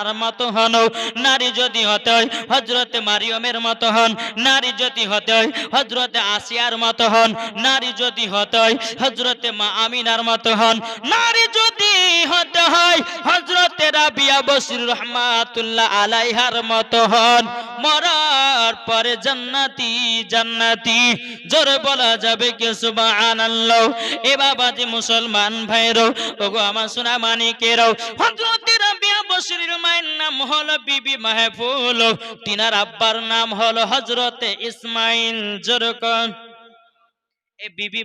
হান্নার মতো হন। নারী যদি হতে হজরতে মারিয়মের মতো হন। নারী যদি হতে হজরতে আসিয়ার মতো হন। নারী যদি হতে হজরতে মা আমিনার মতো হন। নারী যদি হতে হয় হজরতে রাবিয়া বসির রহমাতুল্লাহ আলাইহার মতো হন। মরার পরে জান্নাতি জান্নাতি। জোরে বলা যাবে কে, সুবহানাল্লাহ। এ বাবাজি মুসলমান ভাইরো, ওগো আমার সোনা মানিকেরও। হযরতে রাবিয়া বসরির মায়ের নাম হলো বিবি মাহফুল, তিনার আব্বার নাম হলো হযরতে ইসমাইল। জোরকন বিবি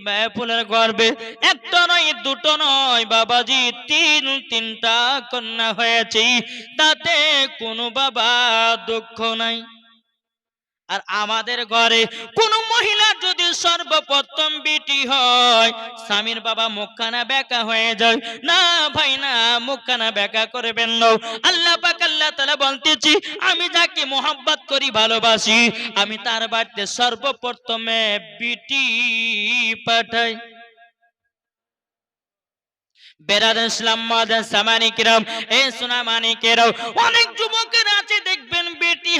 গর্বে একটা নয়, দুটো নয়, বাবাজি, তিন, তিনটা কন্যা হয়েছে, তাতে কোনো বাবা দুঃখ নাই। আর আমাদের ঘরে কোন সর্বপ্রথম বিটি হয়। স্বামীর বাবা মুখখানা বেকা হয়ে যায়। না ভাই, না, মুখখানা বেকা করবেন না। আল্লাহ পাক, আল্লাহ তাআলা বলতেছি, আমি যাকে মোহাব্বত করি, ভালোবাসি, আমি তার বাড়িতে সর্বপ্রথমে বিটি পাঠাই। বেরাদ ইসলাম মাদান সামানিকেরাম, এ সোনা মানিকেরাও, অনেক যুবকের আছে, দেখবেন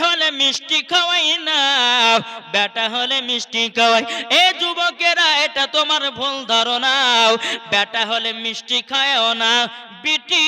হলে মিষ্টি খাওয়াই না, বেটা হলে মিষ্টি খাওয়াই। এ যুবকেরা, এটা তোমার ভুল ধারণা। বেটা হলে মিষ্টি খায়ও না, বিটি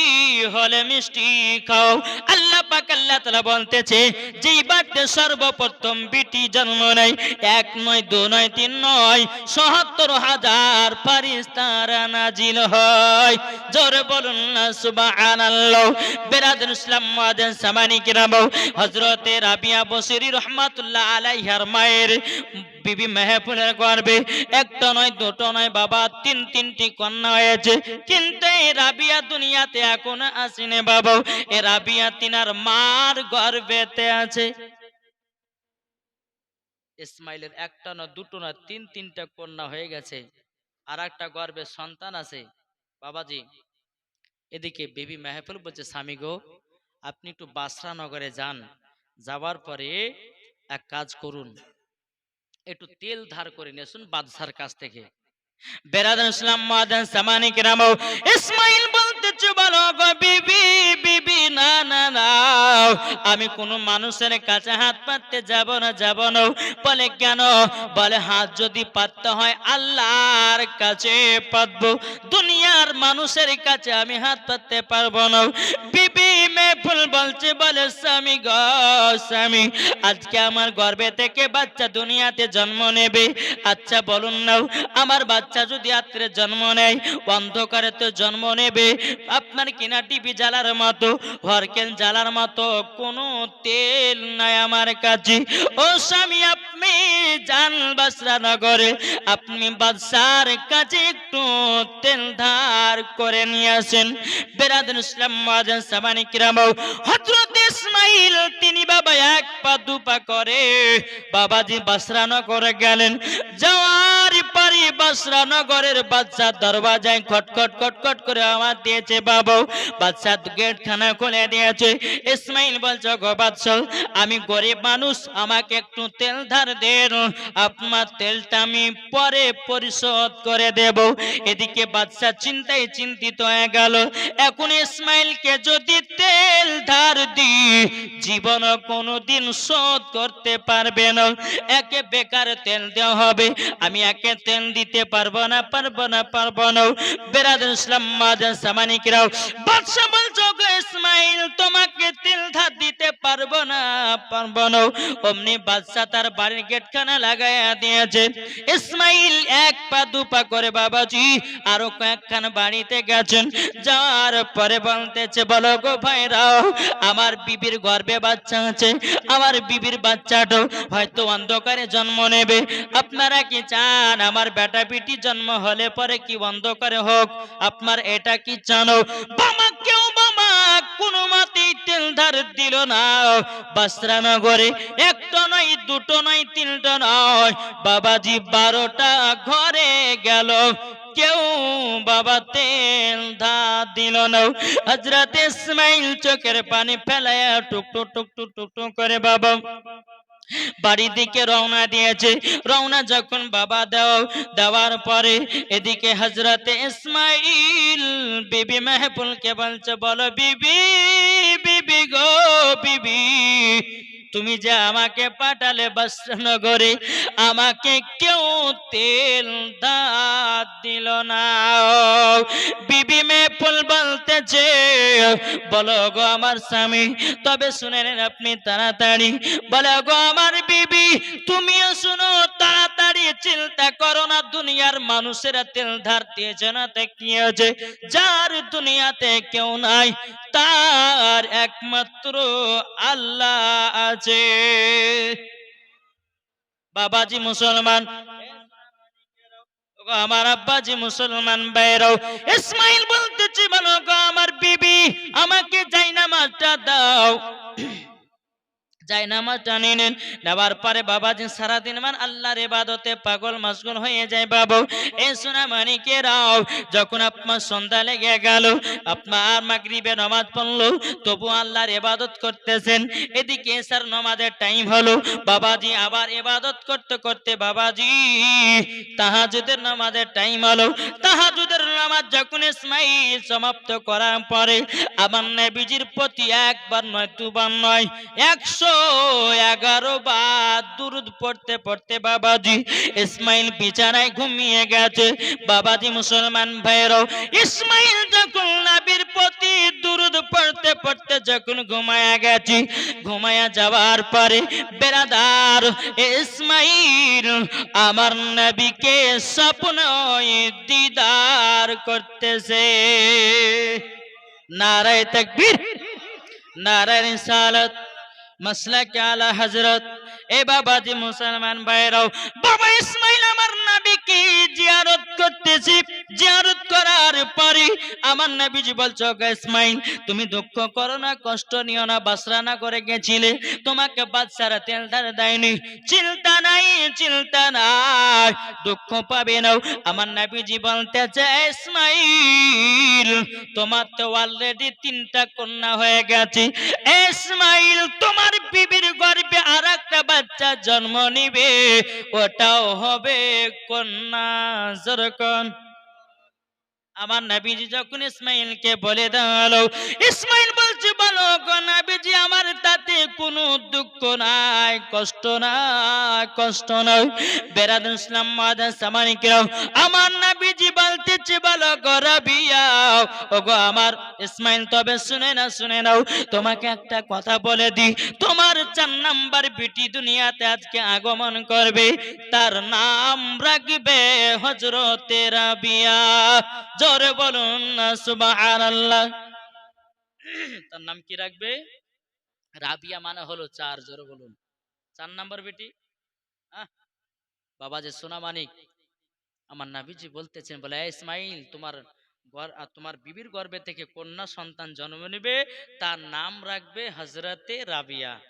হলে মিষ্টি খাও। আল্লাহ পাক আল্লাহ তাআলা বলতেছে, যেই বাড়িতে সর্বপ্রথম বিটি জন্ম নেয়, এক নয়, দু নয়, তিন নয় সত্তর হাজার ফারিস্তারা নাজিল হয়। জোরে বলুন না, সুবহানাল্লাহ। বেরাদুল ইসলাম মাদান সামানি কিরাম হযরতে রাবিয়া বসরি রহমাতুল্লাহ আলাইহার মায়ের। বিবি মেহফুলের গর্বে একটা নয়, দুটো নয়, বাবা, তিন, তিনটি কন্যা হয়েছে। কিন্তু এই রাবিয়া দুনিয়াতে এখন আসেনি বাবা। এ রাবিয়া তিনার মার গর্বেতে আছে। ইসমাইলের একটা না দুটো না তিন, তিনটা কন্যা হয়ে গেছে। আর একটা গর্বে সন্তান আছে। বাবাজি, এদিকে বেবি মেহফুল বলছে, স্বামী গো, আপনি একটু বাসরা নগরে যান। যাওয়ার পরে এক কাজ করুন। একটু তেল ধার করে নেসুন বাদশার কাছ থেকে। বেরাদান ইসলাম মাদান সামানিক রামও ইসমাইল বলতেছে বলো বিবি বিবি। না না না। আমি কোন মানুষের কাছে হাত পাততে যাব না যাব না। বলে, কেন? বলে, হাত যদি পাততে হয় আল্লাহর কাছে পাতবো। দুনিয়ার মানুষের কাছে আমি হাত পাততে পারব না। বিবি মেফুল বলছে, বলে, স্বামী গ, স্বামী, আজকে আমার গর্বে থেকে বাচ্চা দুনিয়াতে জন্ম নেবে। আচ্ছা বলুন না, আমার বাচ্চা যদি রাত্রে জন্ম নেয়, অন্ধকারে তো জন্ম নেবে। আপনার কিনা টিভি জ্বালার মতো। হরকেল জ্বালার মতো কোনো তেল নাই আমার কাছে। ও স্বামী, আপনি যান বাসরা নগরে। আপনি বাদশার কাছে একটু তেল ধার করে নিয়ে আসেন। বেরাদুল ইসলাম মাজান সাবানি কিরাম হযরত ইসমাইল, তিনি বাবা এক পা দু পা করে বাবাজি বাসরা নগরে গেলেন। যাওয়ার পারি বাসরা নগরের বাচ্চা দরওয়াজায় খটখট খটখট করে আওয়াজ দিয়েছে বাবু। বাচ্চা গেট খানা খুলে দিয়েছে। ইসমাইল বলছে, গো বাদশাহ, আমি গরিব মানুষ, আমাকে একটু তেল ধার দেন। আপনার তেলটা আমি পরে পরিশোধ করে দেব। এদিকে বাচ্চা চিন্তায় চিন্তিত হয়ে গেল। এখন ইসমাইলকে যদি তেল ধার দি জীবন কোনোদিন শোধ করতে পারবে না। একে বেকার তেল দেওয়া হবে। আমি একে তেল দিতে পারব না পারব না পারব না। বেরাদ ইসলাম মাদান সামানিকরাও বাদশা বলছো ইসমাইল, তোমাকে তেল ধার দিতে পারব না পারব না। অমনি বাদশা তার বাড়ির গেটখানা লাগাইয়া দিয়েছে। ইসমাইল এক পা, দু পা করে বাবাজি, আরও কয়েকখান বাড়িতে গেছেন। যাওয়ার পরে বলতেছে, বলো গো ভাইরাও আমার বিবির গর্ভে বাচ্চা আছে। আমার বিবির বাচ্চাটাও হয়তো অন্ধকারে জন্ম নেবে। আপনারা কি চান আমার বেটা পিটি জন্ম হলে পরে কি অন্ধকারে হোক? আপনার এটা কি চানো বাবা কেউ বাবা কোনো মাতেই তেল ধার দিল না। বাসরানগরে একটা নয়, দুটো নয়, তিনটা নয়। বাবাজি বারোটা ঘরে গেল। কেউ বাবা তেল ধার দিল না। হজরত ইসমাইল চোখের পানি ফেলায় টুক টুক টুক টুক টুক টুক করে বাবা বাড়ির দিকে রওনা দিয়েছে। রওনা যখন বাবা দেওয়া দেওয়ার পরে এদিকে হজরতে ইসমাইল, বিবি মেহবুলকে বলছে, বলো, বিবি বিবি গো, বিবি। তুমি যে আমাকে পাঠালে বস্ত্রনগরে আমাকে কেউ তেল দাঁত দিল না। বিবি মে ফুল বলতেছে, বলো গো আমার স্বামী, তবে শুনে নেন আপনি তাড়াতাড়ি। বলো গো আমার বিবি, তুমিও শুনো তাড়াতাড়ি চিন্তা করো না, দুনিয়ার মানুষেরা তেল ধার দিয়েছে না কি আছে যার দুনিয়াতে কেউ নাই, তার একমাত্র আল্লাহ আছে। বাবাজি মুসলমান আমার আব্বাজি মুসলমান বাইরাও ইসমাইল বলতেছি, বলো আমার বিবি, আমাকে যাই নামাজটা দাও। যাই নামাজ নিয়ে নেন। নেওয়ার পরে বাবাজি সারাদিন মান আল্লাহর ইবাদতে পাগল মশগুল হয়ে যায় বাবু। এ সোনা মানিকেরাও যখন আপনার সন্ধ্যা লেগে গেল, আপনার মাগরিবে নামাজ পড়ল, তবু আল্লাহর ইবাদত করতেছেন। এদিকে স্যার নামাজের টাইম হলো। বাবাজি আবার ইবাদত করতে করতে বাবাজি, তাহাজুদের নামাজের টাইম হলো। তাহাজুদের নামাজ যখন ইসমাইল সমাপ্ত করার পরে, আমার নবীজির প্রতি একবার নয়, দুবার নয়, একশো এগারো বার দুরুদ পড়তে পড়তে বাবাজি ইসমাইল বিছানায় ঘুমিয়ে গেছে। বাবাজি মুসলমান ভাইরাও ইসমাইল যখন নবীর প্রতি দুরুদ পড়তে পড়তে যখন ঘুমায়া গেছে, ঘুমায়া যাওয়ার পরে, বেরাদার ইসমাইল, আমার নবীকে স্বপ্ন দিদার করতেছে। নারায় তকবীর, নারায় রিসালাত মাসলাক আলা হযরত এ মুসলমান ভাইরাও, বাবা ইসমাইল আমার নবীকে জিয়ারত করতেছি। জিয়ারত করার পরে আমার নবীজি বলছো ইসমাইল, তুমি দুঃখ করো না, কষ্ট নিও না, বাসরা না করে গেছিলে। তোমাকে বাচ্চারা তেল ধারে দেয়নি। চিন্তা নাই চিন্তা নাই, দুঃখ পাবে না। আমার নবীজি বলতেছে ইসমাইল, তোমার তো অলরেডি তিনটা কন্যা হয়ে গেছে। ইসমাইল, তোমার বিবির গর্ভে আর একটা বাচ্চা জন্ম নিবে ওটাও হবে কন্যা যেরকম আমার নাবিজি যখন ইসমাইলকে বলে দাঁড়াল ইসমাইল বলছে, বলো নাবিজি, আমার তাতে কোনো দুঃখ নাই, কষ্ট নাই কষ্ট নাই। বেরাদ ইসলাম মাদা সামানিকরাও আমার নাবিজি বলতেছে, বলো গো রাবিয়াও ও গো আমার ইসমাইল, তবে শুনে না শুনে নাও, তোমাকে একটা কথা বলে দি তোমার চার নাম্বার বিটি দুনিয়াতে আজকে আগমন করবে, তার নাম রাখবে হজরতে রাবিয়া। জোরে বলুন না, সুবহানাল্লাহ। তার নাম কি রাখবে? রাবিয়া মানে হলো চার, জোরে বলুন। চার নাম্বার বেটি? বাবা যে সোনা মানিক। আমার নাবিজি বলতেছেন, বলে ইসমাইল, তোমার তোমার বিবির গর্ভে থেকে কন্যা সন্তান জন্ম নেবে, তার নাম রাখবে হজরতে রাবিয়া।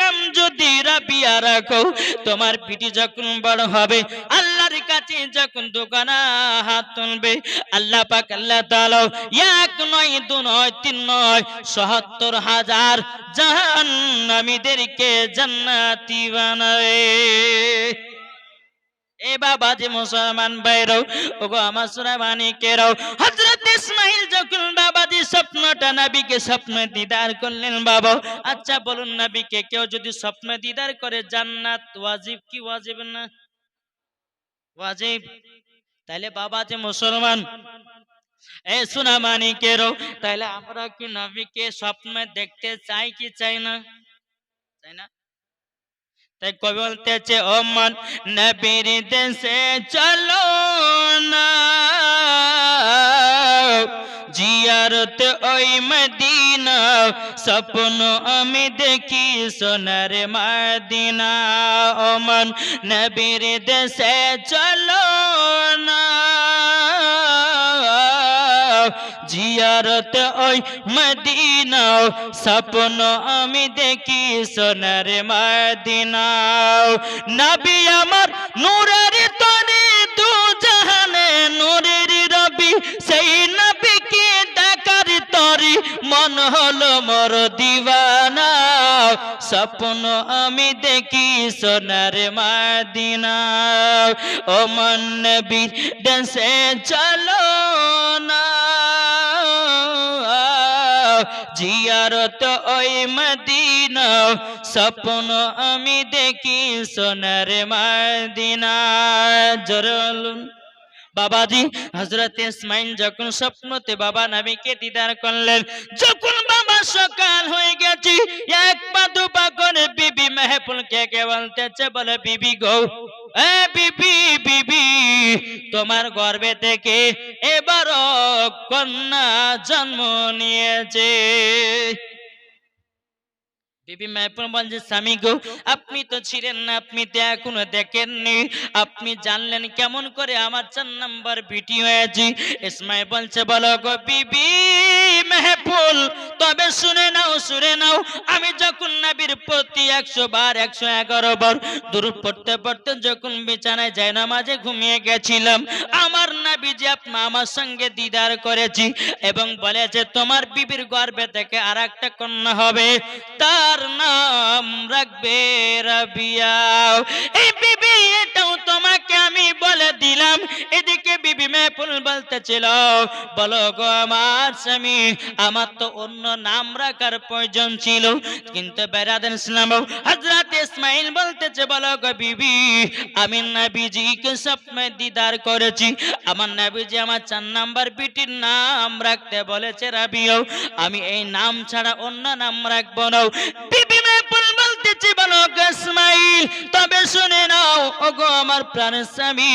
নাম যদি রাবিয়া রাখো, তোমার পিটি যখন বড় হবে, আল্লাহর কাছে যখন দোকানা হাত তুলবে, আল্লাহ পাক, আল্লাহ তাআলা এক নয়, দু নয়, তিন নয়, সত্তর হাজার জাহান্নামীদেরকে জান্নাতি বানাবে। এ বাবা যে মুসলমান ভাইরাও ওগো আমার সুরাবানি কেরাও হযরত ইসমাইল যখন স্বপ্নটা নবীকে স্বপ্ন দিদার করলেন, বাবা আচ্ছা বলুন নবীকে, কেউ যদি দিদার করে জান্নাত, ওয়াজিব কি ওয়াজিব না? ওয়াজিব? তাইলে বাবা যে মুসলমান, এ তাইলে আমরা কি নবীকে স্বপ্নে দেখতে চাই কি চাই না? চাই না? তাই কবি বলতেছে ও মন নবীর দেশে চলো না। জিয়ারত ওই মদিনা, স্বপ্ন আমি দেখি সোনার মদিনা। ও মন নবীর দেশে চলো না। জিয়ারত ওই মদিনাও, স্বপ্ন আমি দেখি সোনার মদিনাও। নবী আমার নূরের তরে দু জাহানে নূরের রবি, সেই নবীকে দেখার তরি, মন হলো মোর দিওয়ানা। স্বপ্ন আমি দেখি সোনার মদিনা ও মন নবী দেশে চলো জিয়ারত ওই মদিনা স্বপ্ন আমি দেখি সোনার মদিনা জরলুন বাবাজি হজরত ইসমাইল যখন স্বপ্নতে বাবা নবীকে দিদার করলেন, যখন বাবা সকাল হয়ে গেছে, এক পা দু পা করে বিবি মেহপুল কে কে বলতেছে, বলে, বিবি গো বিবি বিবি, তোমার গর্বে থেকে এবারও কন্যা জন্ম নিয়েছে। আপনি তো ছিলেন না, আপনি তো এখনও দেখেননি। আপনি জানলেন কেমন করে আমার চার নাম্বার বিটি হয়েছে? ইসমাইল বলছে, বলো গো বিবি, মেহফুল, তবে শুনে নাও শুনে নাও। আমি যখন নবীর প্রতি একশো বার, একশো এগারো বার দূর পড়তে পড়তে যখন বিছানায় যায় না মাঝে ঘুমিয়ে গেছিলাম, আমার নাবি যে আপনা আমার সঙ্গে দিদার করেছি এবং বলেছে, তোমার বিবির গর্ভে থেকে আর একটা কন্যা হবে। তার নাম রাখবে রাবিয়া। এই বিবি এটাও তোমাকে আমি বলে দিলাম বিবি মেপুল বলতেছিল, বলো গো আমার স্বামী, আমার তো অন্য নাম রাখার প্রয়োজন ছিল। কিন্তু বেড়াদেন ইসলাম হজরত ইসমাইল বলতেছে, বলো গো বিবি, আমি নবীজিকে স্বপ্নে দিদার করেছি। আমার নবীজি আমার চার নাম্বার বিটির নাম রাখতে বলেছে, রাবিও, আমি এই নাম ছাড়া অন্য নাম রাখব না। বিবি মেপুল বলতেছি বলো গো ইসমাইল, তবে শুনে নাও, ওগো আমার প্রাণের স্বামী,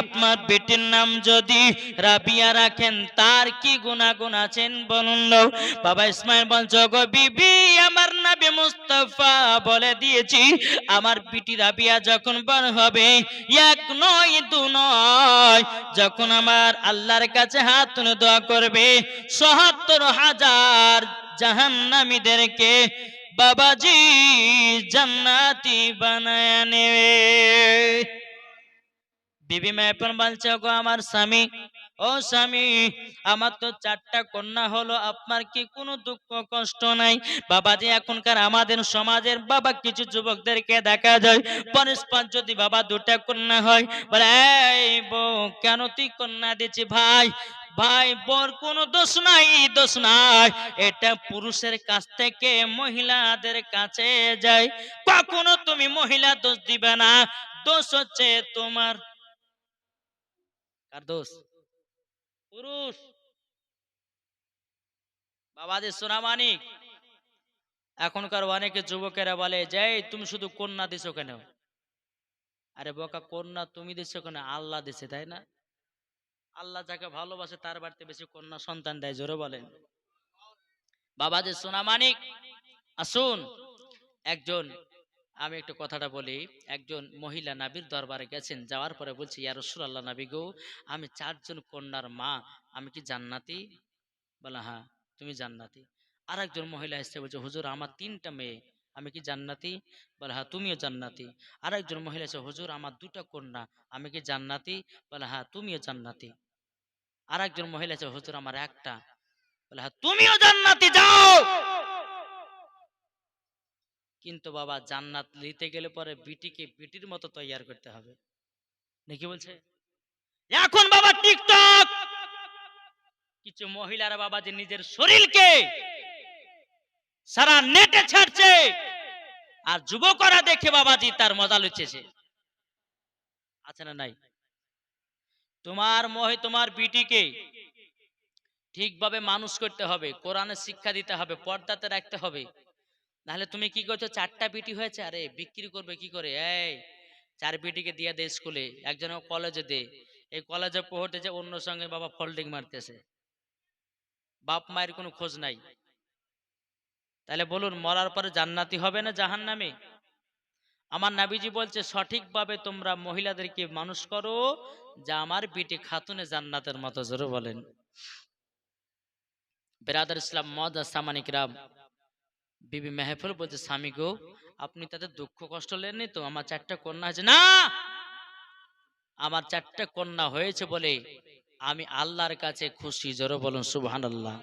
আপনার বেটির নাম যদি রাবিয়া রাখেন, তার কি গুণাগুণ আছেন বলুন বাবা ইসমাইল বলছো গো বিবি, আমার নাবি মুস্তফা বলে দিয়েছি, আমার বিটি রাবিয়া যখন বড় হবে, এক নয়, দু নয়, যখন আমার আল্লাহর কাছে হাত দোয়া করবে, সহাত্তর হাজার জাহান্নামীদেরকে বাবাজি জান্নাতি বানায় নেবে। বিবি মেপন বলছে গো আমার স্বামী, ও স্বামী, আমার তো চারটা কন্যা হলো, আপনার কি কোনো দুঃখ কষ্ট নাই? বাবাজি এখনকার আমাদের সমাজের বাবা কিছু যুবকদেরকে দেখা যায়, পরস্পর যদি বাবা দুটা কন্যা হয়, বলে, এই বউ, কেন তুই কন্যা দিচ্ছি ভাই? ভাই বোর কোনো দোষ নাই দোষ নাই। এটা পুরুষের কাছ থেকে মহিলাদের কাছে যায়। কখনো তুমি মহিলা দোষ দিবে না। দোষ হচ্ছে তোমার কার দোষ? পুরুষ। বাবাজি সোনামানিক এখনকার অনেকে যুবকেরা বলে, যে তুমি শুধু কন্যা দিছো কেন? আরে বোকা, কন্যা তুমি দিছো কেন? আল্লাহ দিছে, তাই না? আল্লাহ যাকে ভালোবাসে তার বাড়িতে বেশি কন্যা সন্তান দেয়, জোরে বলেন। বাবাজি সোনামানিক আসুন, একজন, আমি একটু কথাটা বলি, একজন মহিলা নাবির দরবারে গেছেন, যাওয়ার পরে বলছি, ইয়া রসুল্লাহ নাবি গো, আমি চারজন কন্যার মা, আমি কি জান্নাতি? বলে হ্যাঁ তুমি জান্নাতি। আর একজন মহিলা এসে বলছে, হুজুর, আমার তিনটা মেয়ে আমি কি জান্নাতি? বলে হ্যাঁ তুমিও জান্নাতি। আর একজন মহিলা এসে, হুজুর, আমার দুটা কন্যা, আমি কি জান্নাতি? বলে হ্যাঁ তুমিও জান্নাতি। আর একজন মহিলা এসে, হুজুর, আমার একটা। বলে হ্যাঁ তুমিও জান্নাতি, যাও! কিন্তু বাবা, জান্নাত নিতে গেলে পরে বিটিকে বিটির মতো তৈয়ার করতে হবে। নাকি বলছে? এখন বাবা টিকটক! কিছু মহিলারা বাবা যে নিজের শরীরকে সারা নেটে ছাড়ছে। আর যুবকরা দেখে বাবাজি তার মজা লুচেছে আছে না নাই? তোমার মহে তোমার বিটিকে ঠিকভাবে মানুষ করতে হবে, কোরআনের শিক্ষা দিতে হবে, পর্দাতে রাখতে হবে। নাহলে তুমি কি করছ, চারটা বিটি হয়েছে? আরে বিক্রি করবে কি করে? এই, চার বিটিকে দিয়ে দে স্কুলে একজন কলেজে দে। এই কলেজে পড়তে যে অন্য সঙ্গে বাবা ফোল্ডিং মারতেছে। বাপ মায়ের কোনো খোঁজ নাই। তাহলে বলুন, মরার পরে জান্নাতি হবে না জাহান নামে আমার নাবিজি বলছে, সঠিকভাবে তোমরা মহিলাদেরকে মানুষ করো যা আমার বিটি খাতুনে জান্নাতের মতো, জোরে বলেন। বেরাদার ইসলাম মজা সামানিক রাম বিবি মেহফুল বলছে, স্বামী গো, আপনি তাদের দুঃখ কষ্ট লেননি তো? আমার চারটা কন্যা আছে না! আমার চারটা কন্যা হয়েছে বলে আমি আল্লাহর কাছে খুশি, জোরে বলুন সুবহান আল্লাহ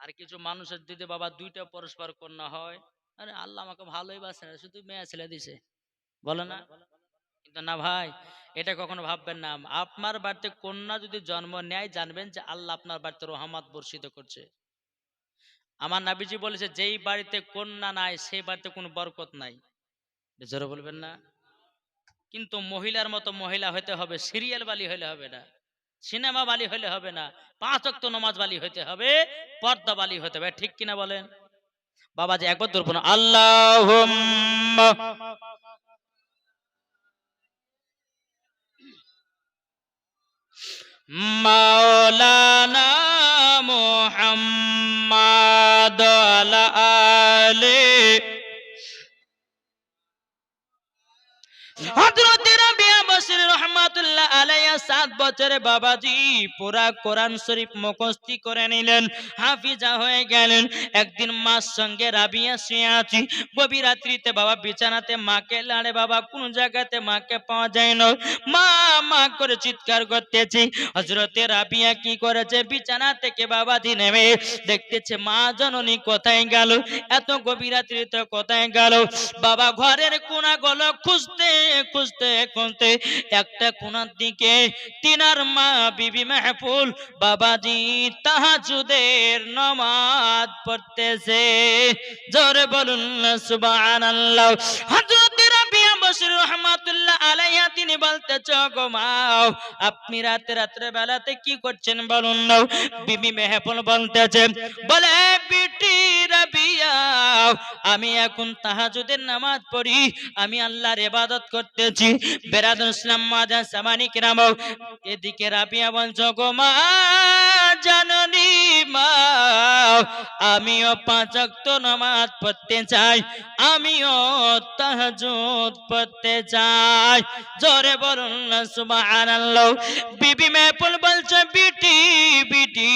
আর কিছু মানুষের যদি বাবা দুইটা পরস্পর কন্যা হয়, আরে আল্লাহ আমাকে ভালোই বাসে না, শুধু মেয়ে ছেলে দিছে। বলে না? কিন্তু না ভাই, এটা কখনো ভাববেন না। আপনার বাড়িতে কন্যা যদি জন্ম নেয়, জানবেন যে আল্লাহ আপনার বাড়িতে রহমত বর্ষিত করছে। আমার নাবিজি বলেছে, যেই বাড়িতে কন্যা নাই, সেই বাড়িতে কোনো বরকত নাই। জোরে বলবেন না? কিন্তু মহিলার মতো মহিলা হতে হবে, সিরিয়াল বালি হলে হবে না। সিনেমা বালি হলে হবে না, পাঁচ অক্ত নমাজ বালি হতে হবে, পর্দা বালি হতে হবে, ঠিক কিনা বলেন? বাবাজি একবার ধরবো না আল্লাহ মাওলানা রহমাতুল্লাহ আলাইহি সাত বছরে বাবাজি পুরা কোরআন শরীফ মুখস্থি করে নিলেন, হাফিজা হয়ে গেলেন। একদিন মার সঙ্গে রাবিয়া শুয়ে আছি বাবা বিছানাতে মাকে লাড়ে, বাবা, কোন জায়গাতে মাকে পাওয়া যায় না? মা মা, করে চিৎকার করতেছি। হজরতে রাবিয়া কি করেছে? বিছানা থেকে বাবাজি নেমে দেখতেছে, মা জননী কোথায় গেল? এত গভীর রাত্রিতে কোথায় গেল? বাবা, ঘরের কোনা গলো খুঁজতে খুঁজতে খুঁজতে একটা কোনার দিকে তিনার মা বিবি মেহফুল বাবাজি তাহাজুদের নমাজ পড়তেছে। জোরে বলুন সুবহানাল্লাহ। হযরত রহমাতুল্লাহ আলাইহা তিনি মাও আপনি রাতে রাত্রে বেলাতে কি করছেন বলুন না? বিবি বলতেছে, বলে, বিটি রাবিয়া, আমি এখন তাহাজুদের নামাজ পড়ি, আমি আল্লাহর ইবাদত করতেছি। বেরাদুল ইসলাম মাদান সামানি কিরাম এদিকে রাবিয়া বলছ গো মা আমিও পাঁচ ওয়াক্ত নামাজ পড়তে চাই, আমিও তাহাজুদ পড়তে চাই। জোরে বলুন না, সুবহানাল্লাহ। বিবি বলছে, বিটি বিটি।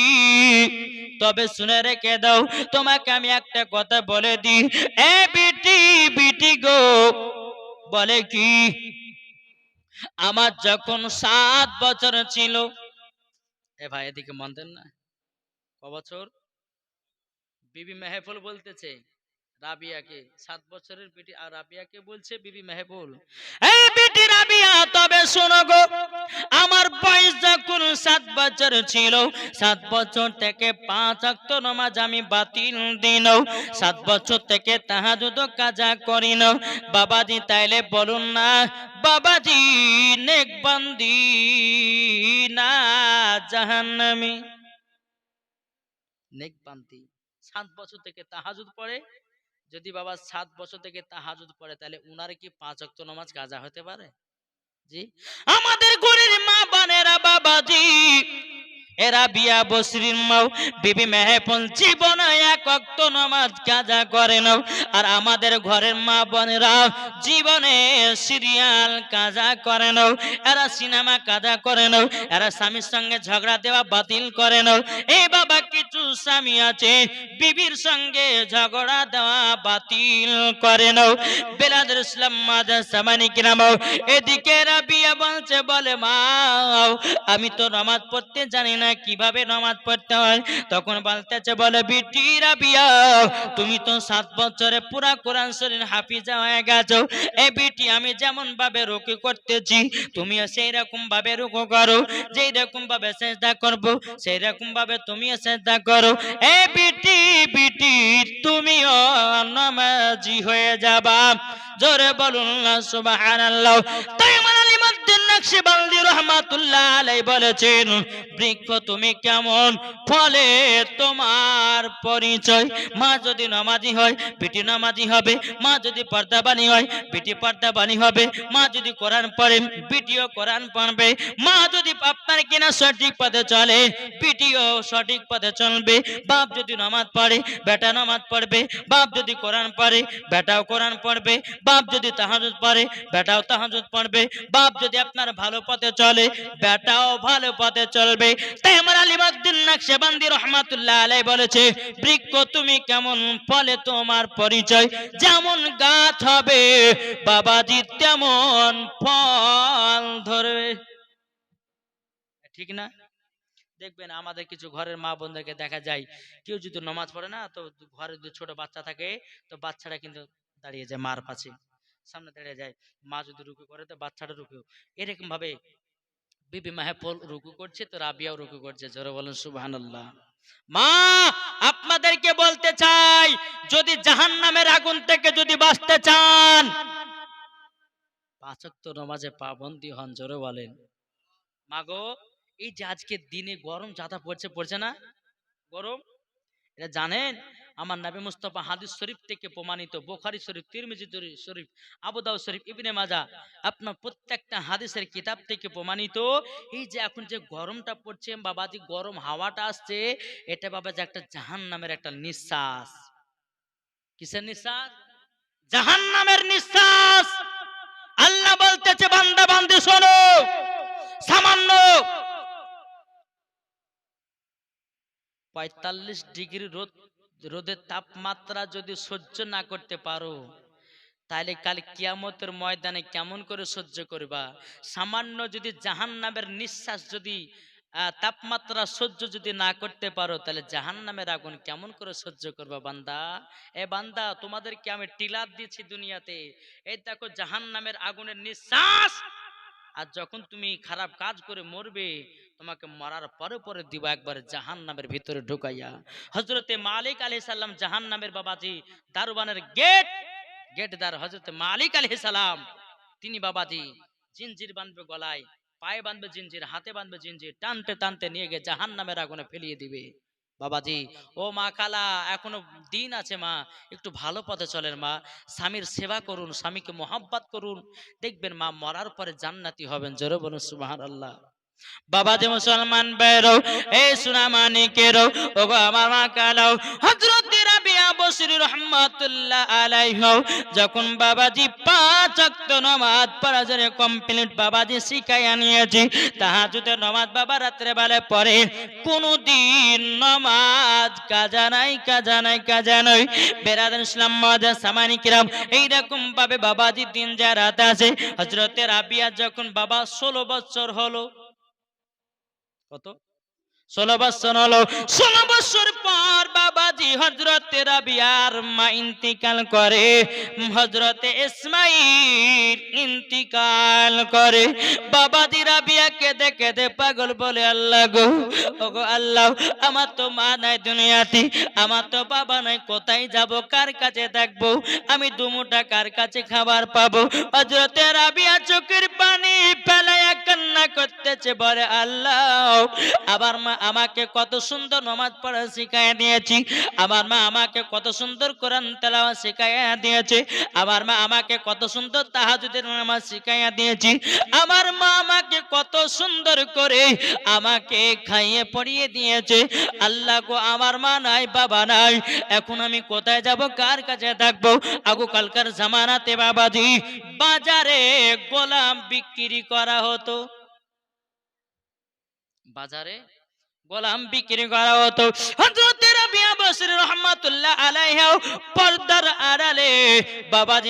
তবে শুনে রেখে দাও, তোমাকে আমি একটা কথা বলে দিই। এ বিটি বিটি গো, বলে কি? আমার যখন সাত বছর ছিল, এ ভাই এদিকে মন দেন না, ক বছর? বিবি মেহফুল বলতেছে, রাবিয়াকে, সাত বছরের বেটি, আর রাবিয়াকে বলছে বিবি মেহফুল, এই বিটি রাবিয়া, তবে শোনো গো, আমার বয়স যখন সাত বছর ছিল, সাত বছর থেকে পাঁচ অক্ত নামাজ আমি বাতিল দিন, সাত বছর থেকে তাহাজুদ কাজা করি না বাবাজি, তাইলে বলুন না, বাবাজি নেকবন্দি না জাহান্নামী? নেকবান্তি সাত বছর থেকে তাহাজুদ পড়ে। যদি বাবা সাত বছর থেকে তাহাজুদ পড়ে, তাহলে উনার কি পাঁচ অক্ত নামাজ কাজা হতে পারে? জি। আমাদের ঘরের মা বানেরা বাবাজি এরা বিয়া বসরির মাও, বিবি মেহেপন জীবন এক অক্ত নামাজ কাজা করে নাও। আর আমাদের ঘরের মা বোনেরা জীবনে সিরিয়াল কাজা করে নাও, এরা সিনেমা কাজা করে নাও, এরা স্বামীর সঙ্গে ঝগড়া দেওয়া বাতিল করে নাও। এই বাবা, কিছু স্বামী আছে, বিবির সঙ্গে ঝগড়া দেওয়া বাতিল করে নাও। বেলাদুল ইসলাম মাদা সামানি কিনামাও এদিকে রাবিয়া বলছে বলে, মা, আমি তো নামাজ পড়তে জানি না। কীভাবে নামাজ পড়তে হয়? তখন বলতেছে, বলে, বিটি রাবিয়া, তুমি তো সাত বছরে পুরা কোরআন শরীর হাফিজা হয়ে গেছো। এ বিটি, আমি যেমন ভাবে রুকু করতেছি, তুমিও সেই রকম ভাবে রুকু করো। যেই রকম ভাবে চেষ্টা করব, সেই রকম ভাবে তুমিও চেষ্টা করো। এ বিটি বিটি, তুমিও নামাজি হয়ে যাবা। জোরে বলুন না সুবহানাল্লাহ। তাই আমার আলিমুদ্দিন নকশবন্দি রহমাতুল্লাহ আলাই বলেছেন, বৃক্ষ তুমি কেমন? ফলে তোমার পরিচয়। মা যদি নামাজি হয়, পিটি নামাজি হবে। মা যদি পর্দাবানি হয়, পিটি পর্দাবানি হবে। মা যদি কোরআন পড়ে, পিটিও কোরআন পড়বে। মা যদি আপনার কিনা সঠিক পথে চলে, পিটিও সঠিক পথে চলবে। বাপ যদি নামাজ পড়ে, বেটা নামাজ পড়বে। বাপ যদি কোরআন পড়ে, বেটাও কোরআন পড়বে। বাপ যদি তাহাজুদ পড়ে, বেটাও তাহাজুদ পড়বে। বাপ যদি আপনার ভালো পথে চলে, বেটাও ভালো পথে চলবে। তাই আমার আলিমুদ্দিন নকশবন্দি রহমাতুল্লাহ আলাই বলেছে, বৃক্ষ তুমি কেমন ফলে তোমার পরিচয়? যেমন গাছ হবে, বাবাজি তেমন ফল ধরবে। ঠিক না? দেখবেন আমাদের কিছু ঘরের মা বোনদেরকে দেখা যায়, কেউ যদি নামাজ পড়ে না, তো ঘরে যদি ছোট বাচ্চা থাকে, তো বাচ্চাটা কিন্তু দাঁড়িয়ে যায় মার পাশে। সামনে দাঁড়িয়ে যায়। মা যদি রুকু করে তো বাচ্চাটা রুকু। এরকম ভাবে বিবি মাহেফল রুকু করছে তো রাবিয়াও রুকু করছে, জোরে বলেন সুবহানাল্লাহ। মা, আপনাদেরকে বলতে চাই, যদি জাহান্নামের আগুন থেকে যদি বাঁচতে চান পাঁচক তো নমাজে পাবন্দি হন, জোরে বলেন। মাগো এই যে আজকে দিনে গরম যাতা পড়ছে পড়ছে না? গরম? এটা জানেন? আমার নবী মুস্তফা হাদিস শরীফ থেকে প্রমাণিত, বোখারি শরীফ, তিরমিজি শরীফ আবুদাউ শরীফ, ইবনে মাজা, আপনার প্রত্যেকটা হাদিসের কিতাব থেকে প্রমাণিত, এই যে এখন যে গরমটা পড়ছে, বাবাজি গরম হাওয়াটা আসছে, এটা বাবা যে একটা জাহান নামের একটা নিঃশ্বাস। কিসের নিঃশ্বাস? জাহান্নামের নিঃশ্বাস! আল্লাহ বলতেছে, বান্দা, বান্দি, শোনো, সামান্য পঁয়তাল্লিশ ডিগ্রি রোদ রোদের তাপমাত্রা যদি সহ্য না করতে পারো, তাহলে কাল কিয়ামতের ময়দানে কেমন করে সহ্য করবা? সামান্য যদি জাহান্নামের নিঃশ্বাস যদি তাপমাত্রা সহ্য যদি না করতে পারো, তাহলে জাহান্নামের আগুন কেমন করে সহ্য করবা বান্দা? এ বান্দা, তোমাদেরকে আমি টিলার দিয়েছি দুনিয়াতে। এই দেখো জাহান্নামের আগুনের নিঃশ্বাস! আর যখন তুমি খারাপ কাজ করে মরবে তোমাকে মরার পরে পরে দিব একবার জাহান নামের ভিতরে ঢুকাইয়া। হজরতে মালিক আলি সাল্লাম জাহান নামের বাবাজি দারুবানের গেট গেট দার হজরতে মালিক আলি সালাম, তিনি বাবাজি জিনজির বাঁধবে গলায়, পায়ে বাঁধবে জিনজির, হাতে বাঁধবে জিনজির, টানতে টানতে নিয়ে গিয়ে জাহান নামের আগুনে ফেলিয়ে দিবে। বাবাজি, ও মা কালা এখনও দিন আছে মা, একটু ভালো পথে চলেন মা, স্বামীর সেবা করুন, স্বামীকে মোহাব্বত করুন, দেখবেন মা মরার পরে জান্নাতি হবেন। জোরে বলুন সুবাহ আল্লাহ বাবা যে মুসলমান বেরো, এই সুনা মানিকেরো ওগো আমার মা কালাও। যখন বাবাজি বাবা সামানিকরাম এইরকম ভাবে বাবাজি দিন যা রাত আছে। হযরত রাবিয়া যখন বাবা ষোলো বছর হলো কত? ষোলো বছর হলো। ষোলো বছর পর বাবাজি হজরতে রাবিয়ার মা ইন্তিকাল করে। হজরতে ইসমাইল ইন্তিকাল করে। বাবাজি রাবিয়াকে দেখে দে পাগল বলে আল্লাহ গো। ওগো আল্লাহ, আমার তো মা নাই দুনিয়াতে, আমার তো বাবা নাই, কোথায় যাব, কার কাছে দেখব? আমি দুমুটা কার কাছে খাবার পাবো? হজরতে রাবিয়া চোখের পানি ফেলাইয়া কান্না করতেছে, বলে আল্লাহ, আমার মা আমাকে কত সুন্দর নামাজ পড়া শিখাইয়া দিয়েছি, আমার মা আমাকে কত সুন্দর কোরআন তেলাওয়া শিখাইয়া দিয়েছে, আমার মা আমাকে কত সুন্দর তাহাজুদের নামাজ শিখাইয়া দিয়েছি, আমার মা আমাকে কত সুন্দর করে আমাকে খাইয়ে পড়িয়ে দিয়েছে। আল্লাহ গো, আমার মা নাই, বাবা নাই। এখন আমি কোথায় যাব, কার কাছে থাকব? আগু কালকার জামানাতে বাবাজি, বাজারে গোলাম বিক্রি করা হতো। বাজারে গোলাম বিক্রি করা হতো। বাবা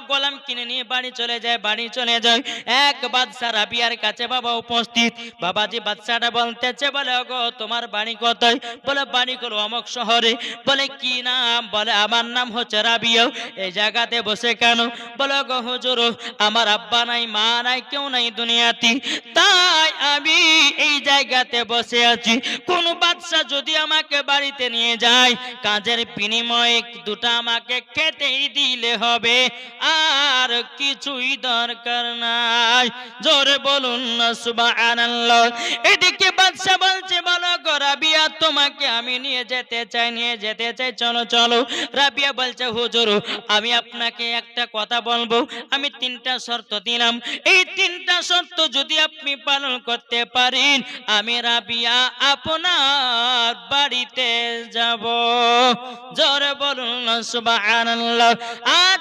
গোলাম কিনে নিয়ে বাড়ি চলে যায়, বাড়ি চলে যায়। এক বাদশা রাবিয়ার কাছে বাবা উপস্থিত। বাবাজি বাদশাটা বলতেছে, বলে গো তোমার বাড়ি কোথায়? বলে, বাড়ি করো অমক শহরে। বলে, কি নাম? বলে, আমার নাম হচ্ছে রাবিয়া। এই জায়গাতে বসে কেন? বলে, গো হুজুর, আমার আব্বা নাই, মা নাই, কেউ নাই দুনিয়াতে। তাই আমি এই জায়গাতে বসে আছি। কোন বাদশা যদি আমাকে বাড়িতে নিয়ে যায়, কাজের বিনিময়ে দুটা আমাকে খেতেই দিলে হবে। আর কিছুই দরকার নাই। জোরে বলুন না, সুবহানাল্লাহ। এদিকে বাদশা বলছে, বলো গো রাবিয়া, তোমাকে আমি নিয়ে যেতে চাই, নিয়ে যেতে চাই। চলো চলো। রাবিয়া বলছে, হুজুর, আমি আপনাকে একটা কথা বলব। আমি তিনটা শর্ত দিলাম। এই তিনটা শর্ত যদি আপনি পালন করতে পারেন, আমি রাবিয়া আপনার বাড়িতে যাব। জোরে বলুন, সুবহানাল্লাহ। আর